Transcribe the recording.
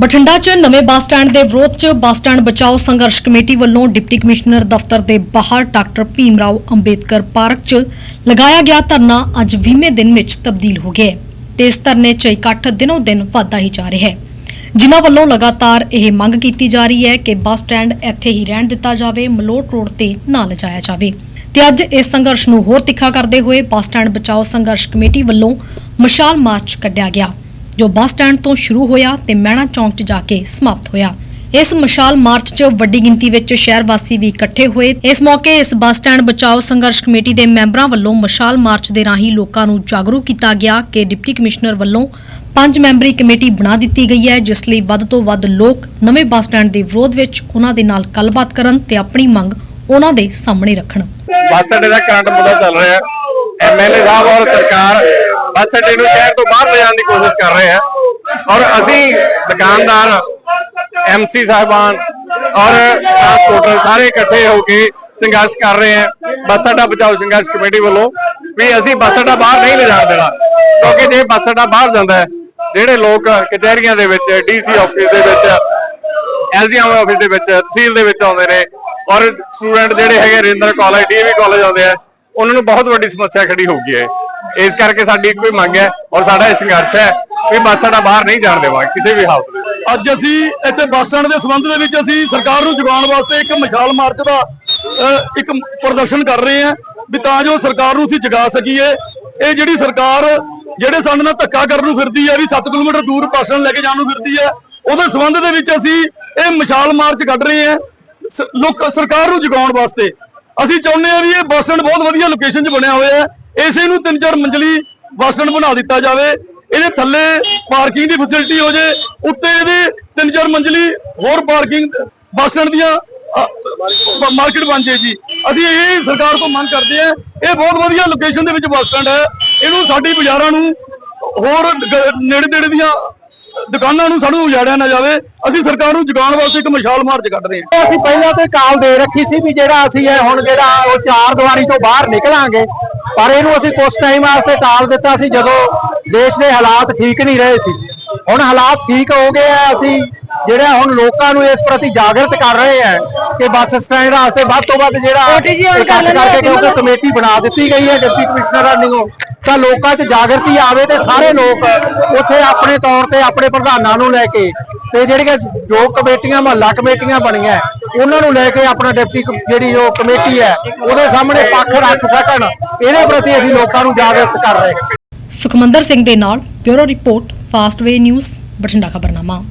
ਬਠਿੰਡਾ 'ਚ ਨਵੇਂ bus stand ਦੇ ਵਿਰੋਧ 'ਚ ਬੱਸ ਸਟੈਂਡ ਬਚਾਓ ਸੰਘਰਸ਼ ਕਮੇਟੀ ਵੱਲੋਂ ਡਿਪਟੀ ਕਮਿਸ਼ਨਰ ਦਫ਼ਤਰ ਦੇ ਬਾਹਰ ਡਾਕਟਰ ਭੀਮ ਰਾਓ ਅੰਬੇਦਕਰ ਪਾਰਕ 'ਚ ਲਗਾਇਆ ਗਿਆ ਧਰਨਾ ਅੱਜ 20ਵੇਂ ਦਿਨ ਵਿੱਚ ਤਬਦੀਲ ਹੋ ਗਿਆ ਹੈ ਤੇ ਇਸ ਧਰਨੇ 'ਚ ਇਕੱਠ ਦਿਨੋਂ ਦਿਨ ਵਧਦਾ ਹੀ ਜਾ ਰਿਹਾ ਹੈ। ਜਿਨ੍ਹਾਂ ਵੱਲੋਂ ਲਗਾਤਾਰ ਇਹ ਮੰਗ ਕੀਤੀ ਜਾ ਰਹੀ ਹੈ ਕਿ ਬੱਸ ਸਟੈਂਡ ਇੱਥੇ ਹੀ ਰਹਿਣ ਦਿੱਤਾ ਜਾਵੇ, ਮਲੋਟ ਰੋਡ ਤੇ ਨਾ ਲਿਜਾਇਆ ਜਾਵੇ। ਤੇ ਅੱਜ ਇਸ ਸੰਘਰਸ਼ ਨੂੰ ਹੋਰ ਤਿੱਖਾ ਕਰਦੇ ਹੋਏ ਬੱਸ ਸਟੈਂਡ ਬਚਾਓ ਸੰਘਰਸ਼ ਕਮੇਟੀ ਵੱਲੋਂ ਮਸ਼ਾਲ ਮਾਰਚ ਕੱਢਿਆ ਗਿਆ। ਜੋ ਬੱਸ ਸਟੈਂਡ ਤੋਂ ਸ਼ੁਰੂ ਹੋਇਆ ਤੇ ਮਹਿਣਾ ਚੌਂਕ 'ਚ ਜਾ ਕੇ ਸਮਾਪਤ ਹੋਇਆ। ਇਸ ਮਸ਼ਾਲ ਮਾਰਚ 'ਚ ਵੱਡੀ ਗਿਣਤੀ ਵਿੱਚ ਸ਼ਹਿਰ ਵਾਸੀ ਵੀ ਇਕੱਠੇ ਹੋਏ। ਇਸ ਮੌਕੇ ਇਸ ਬੱਸ ਸਟੈਂਡ ਬਚਾਓ ਸੰਘਰਸ਼ ਕਮੇਟੀ ਦੇ ਮੈਂਬਰਾਂ ਵੱਲੋਂ ਮਸ਼ਾਲ ਮਾਰਚ ਦੇ ਰਾਹੀਂ ਲੋਕਾਂ ਨੂੰ ਜਾਗਰੂਕ ਕੀਤਾ ਗਿਆ ਕਿ ਡਿਪਟੀ ਕਮਿਸ਼ਨਰ ਵੱਲੋਂ ਪੰਜ ਮੈਂਬਰੀ ਕਮੇਟੀ ਬਣਾ ਦਿੱਤੀ ਗਈ ਹੈ, ਜਿਸ ਲਈ ਵੱਧ ਤੋਂ ਵੱਧ ਲੋਕ ਨਵੇਂ ਬੱਸ ਸਟੈਂਡ ਦੇ ਵਿਰੋਧ ਵਿੱਚ ਉਹਨਾਂ ਦੇ ਨਾਲ ਗੱਲਬਾਤ ਕਰਨ ਤੇ ਆਪਣੀ ਮੰਗ ਉਹਨਾਂ ਦੇ ਸਾਹਮਣੇ ਰੱਖਣ। ਬੱਸ ਅੱਡੇ ਦਾ ਕਰੰਟ ਮੁੱਦਾ ਚੱਲ ਰਿਹਾ। ਹੈ ਐਮਐਲਏ ਸਾਹਿਬ ਔਰ ਸਰਕਾਰ ਬੱਸ ਅੱਡੇ ਨੂੰ ਸ਼ਹਿਰ ਤੋਂ ਬਾਹਰ ਲਿਜਾਣ ਦੀ ਕੋਸ਼ਿਸ਼ ਕਰ ਰਹੇ ਹੈ ਔਰ ਅਸੀਂ ਦੁਕਾਨਦਾਰ ਐਮਸੀ ਸਾਹਿਬਾਨ ਔਰ ਟਰਾਂਸਪੋਰਟਰ ਸਾਰੇ ਇਕੱਠੇ ਹੋ ਕੇ ਸੰਘਰਸ਼ ਕਰ ਰਹੇ ਹੈ ਬੱਸ ਅੱਡਾ ਬਚਾਓ ਸੰਘਰਸ਼ ਕਮੇਟੀ ਵੱਲੋਂ ਵੀ ਅਸੀਂ ਬੱਸ ਅੱਡਾ ਬਾਹਰ ਨਹੀਂ ਲਿਜਾਣ ਦੇਣਾ, ਕਿਉਂਕਿ ਜੇ ਬੱਸ ਅੱਡਾ ਬਾਹਰ ਜਾਂਦਾ ਹੈ, ਜਿਹੜੇ ਲੋਕ ਕਚਹਿਰੀਆਂ ਦੇ ਵਿੱਚ ਡੀਸੀ ਆਫਿਸ ਦੇ ਵਿੱਚ ਐਸਡੀਐਮ ਆਫਿਸ ਦੇ ਵਿੱਚ, ਤਹਿਸੀਲ ਦੇ ਵਿੱਚ ਆਉਂਦੇ ਨੇ ਔਰ ਸਟੂਡੈਂਟ ਜਿਹੜੇ ਹੈਗੇ ਰਿੰਦਰ ਕਾਲਜ ਡੀਏਵੀ ਕਾਲਜ ਆਉਂਦੇ ਆ ਉਹਨਾਂ ਨੂੰ ਬਹੁਤ ਵੱਡੀ ਸਮੱਸਿਆ ਖੜੀ ਹੋ ਗਈ ਹੈ। ਇਸ ਕਰਕੇ ਸਾਡੀ ਇੱਕੋ ਹੀ ਮੰਗ ਹੈ ਔਰ ਸਾਡਾ ਇਹ ਸੰਘਰਸ਼ ਹੈ ਕਿ ਬੱਸ ਸਾਡਾ ਬਾਹਰ ਨਹੀਂ ਜਾਣ ਦੇਵਾਂਗੇ, ਕਿਸੇ ਵੀ ਹਾਲਤ ਵਿੱਚ। ਅੱਜ ਅਸੀਂ ਇੱਥੇ ਬੱਸ ਸਟੈਂਡ ਦੇ ਸੰਬੰਧ ਦੇ ਵਿੱਚ ਅਸੀਂ ਸਰਕਾਰ ਨੂੰ ਜਗਾਉਣ ਵਾਸਤੇ ਇੱਕ ਮਸ਼ਾਲ ਮਾਰਚ ਦਾ ਇੱਕ ਪ੍ਰਦਰਸ਼ਨ ਕਰ ਰਹੇ ਹਾਂ ਵੀ ਤਾਂ ਜੋ ਸਰਕਾਰ ਨੂੰ ਅਸੀਂ ਜਗਾ ਸਕੀਏ। ਇਹ ਜਿਹੜੀ ਸਰਕਾਰ ਜਿਹੜੇ ਸਾਡੇ ਨਾਲ ਧੱਕਾ ਕਰਨ ਨੂੰ ਫਿਰਦੀ ਹੈ, ਵੀ 7 ਕਿਲੋਮੀਟਰ ਦੂਰ ਬੱਸ ਸਟੈਂਡ ਲੈ ਕੇ ਜਾਣ ਨੂੰ ਫਿਰਦੀ ਹੈ, ਉਹਦੇ ਸੰਬੰਧ ਦੇ ਵਿੱਚ ਅਸੀਂ ਇਹ ਮਸ਼ਾਲ ਮਾਰਚ ਕੱਢ ਰਹੇ ਹਾਂ। ਲੋਕ, ਸਰਕਾਰ ਨੂੰ ਜਗਾਉਣ ਵਾਸਤੇ ਅਸੀਂ ਚਾਹੁੰਦੇ ਹਾਂ ਵੀ ਇਹ ਬੱਸ ਸਟੈਂਡ ਬਹੁਤ ਵਧੀਆ ਲੋਕੇਸ਼ਨ 'ਚ ਬਣਿਆ ਹੋਇਆ ਹੈ। ਇਸੇ ਨੂੰ ਤਿੰਨ ਚਾਰ ਮੰਜ਼ਲੀ ਬੱਸ ਸਟੈਂਡ ਬਣਾ ਦਿੱਤਾ ਜਾਵੇ। ਇਹਦੇ ਥੱਲੇ ਪਾਰਕਿੰਗ ਦੀ ਫੈਸਿਲਿਟੀ ਹੋ ਜੇ, ਉੱਤੇ ਇਹਦੇ ਤਿੰਨ ਚਾਰ ਮੰਜ਼ਲੀ ਹੋਰ ਪਾਰਕਿੰਗ ਬੱਸ ਸਟੈਂਡ ਦੀਆਂ ਮਾਰਕੀਟ ਬਣ ਜੇ ਜੀ। ਅਸੀਂ ਇਹ ਸਰਕਾਰ ਤੋਂ ਮੰਗ ਕਰਦੇ ਆ ਇਹ ਬਹੁਤ ਵਧੀਆ ਲੋਕੇਸ਼ਨ ਦੇ ਵਿੱਚ ਬੱਸ ਸਟੈਂਡ ਹੈ। ਇਹਨੂੰ ਸਾਡੀ ਬਾਜ਼ਾਰਾਂ ਨੂੰ ਹੋਰ ਨੇੜੇ ਨੇੜੇ ਦੀਆਂ ਦੁਕਾਨਾਂ ਨੂੰ ਸਾਨੂੰ ਉਜਾੜਿਆ ਨਾ ਜਾਵੇ, ਅਸੀਂ ਸਰਕਾਰ ਨੂੰ ਜਗਾਉਣ ਵਾਸਤੇ ਇੱਕ ਮਸ਼ਾਲ ਮਾਰਚ ਕੱਢ ਰਹੇ ਹਾਂ। ਅਸੀਂ ਪਹਿਲਾਂ ਤੋਂ ਕਾਲ ਦੇ ਰੱਖੀ ਸੀ ਵੀ ਜਿਹੜਾ ਅਸੀਂ ਇਹ ਹੁਣ ਜਿਹੜਾ ਉਹ ਚਾਰ ਦੀਵਾਰੀ ਤੋਂ ਬਾਹਰ ਨਿਕਲਾਂਗੇ, ਪਰ ਇਹਨੂੰ ਅਸੀਂ ਕੁਝ ਟਾਈਮ ਵਾਸਤੇ ਟਾਲ ਦਿੱਤਾ ਸੀ ਜਦੋਂ ਦੇਸ਼ ਦੇ ਹਾਲਾਤ ਠੀਕ ਨਹੀਂ ਰਹੇ ਸੀ। ਹੁਣ ਹਾਲਾਤ ਠੀਕ ਹੋ ਗਏ ਆ, ਅਸੀਂ ਜਿਹੜਾ ਹੁਣ ਲੋਕਾਂ ਨੂੰ ਇਸ ਪ੍ਰਤੀ ਜਾਗਰਤ ਕਰ ਰਹੇ ਆ ਕਿ ਬੱਸ ਸਟੈਂਡ ਵਾਸਤੇ ਵੱਧ ਤੋਂ ਵੱਧ ਜਿਹੜਾ ਇਕੱਠ ਕਰਕੇ ਕਿਉਂਕਿ ਕਮੇਟੀ ਬਣਾ ਦਿੱਤੀ ਗਈ ਹੈ ਡਿਪਟੀ ਕਮਿਸ਼ਨਰਾਂ ਵੱਲੋਂ ਤਾਂ ਲੋਕਾਂ 'ਚ ਜਾਗਰਤੀ ਆਵੇ ਤੇ ਸਾਰੇ ਲੋਕ ਉੱਥੇ ਆਪਣੇ ਤੌਰ ਤੇ ਆਪਣੇ ਪ੍ਰਧਾਨਾਂ ਨੂੰ ਲੈ ਕੇ ਤੇ ਜਿਹੜੀਆਂ ਜੋ ਕਮੇਟੀਆਂ ਮਹੱਲਾ ਕਮੇਟੀਆਂ ਬਣੀਆਂ ਉਹਨਾਂ ਨੂੰ ਲੈ ਕੇ ਆਪਣਾ ਡਿਪਟੀ ਜਿਹੜੀ ਉਹ ਕਮੇਟੀ ਹੈ ਉਹਦੇ ਸਾਹਮਣੇ ਪੱਖ ਰੱਖ ਸਕਣ। ਇਹਦੇ ਪ੍ਰਤੀ ਅਸੀਂ ਲੋਕਾਂ ਨੂੰ ਜਾਗਰਤ ਕਰ ਰਹੇ ਹਾਂ। ਸੁਖਮੰਦਰ ਸਿੰਘ ਦੇ ਨਾਲ bureau report Fastway news Bathinda ਖਬਰਨਾਮਾ।